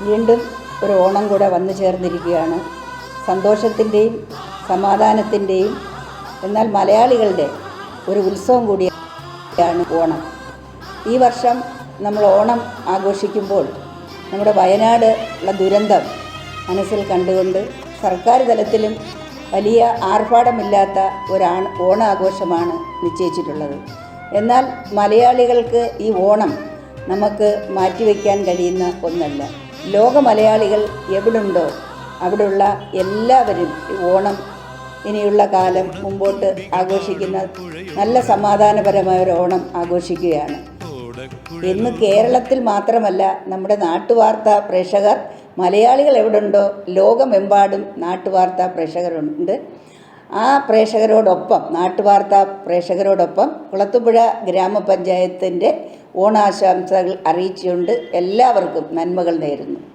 വീണ്ടും ഒരു ഓണം കൂടെ വന്നു ചേർന്നിരിക്കുകയാണ്. സന്തോഷത്തിന്റെയും സമാധാനത്തിന്റെയും എന്നാൽ മലയാളികളുടെ ഒരു ഉത്സവം കൂടിയാണ് ഓണം. ഈ വർഷം നമ്മൾ ഓണം ആഘോഷിക്കുമ്പോൾ നമ്മുടെ വയനാട് ഉള്ള ദുരന്തം മനസ്സിൽ കണ്ടുകൊണ്ട് സർക്കാർ തലത്തിലും വലിയ ആർഭാടമില്ലാത്ത ഒരാണ് ഓണാഘോഷമാണ് നിശ്ചയിച്ചിട്ടുള്ളത്. എന്നാൽ മലയാളികൾക്ക് ഈ ഓണം നമുക്ക് മാറ്റിവെക്കാൻ കഴിയുന്ന ഒന്നല്ല. ലോക മലയാളികൾ എവിടുണ്ടോ അവിടെയുള്ള എല്ലാവരും ഓണം ഇനിയുള്ള കാലം മുമ്പോട്ട് ആഘോഷിക്കുന്ന നല്ല സമാധാനപരമായ ഒരു ഓണം ആഘോഷിക്കുകയാണ്. ഇന്ന് കേരളത്തിൽ മാത്രമല്ല നമ്മുടെ നാട്ടുവാർത്ത പ്രേക്ഷകർ മലയാളികൾ എവിടുണ്ടോ ലോകമെമ്പാടും നാട്ടുവാർത്താ പ്രേക്ഷകരുണ്ട്. ആ പ്രേക്ഷകരോടൊപ്പം നാട്ടുവാർത്താ പ്രേക്ഷകരോടൊപ്പം കുളത്തുപുഴ ഗ്രാമപഞ്ചായത്തിന്റെ ഓണാശംസകൾ അറിയിച്ചുകൊണ്ട് എല്ലാവർക്കും നന്മകൾ നേരുന്നു.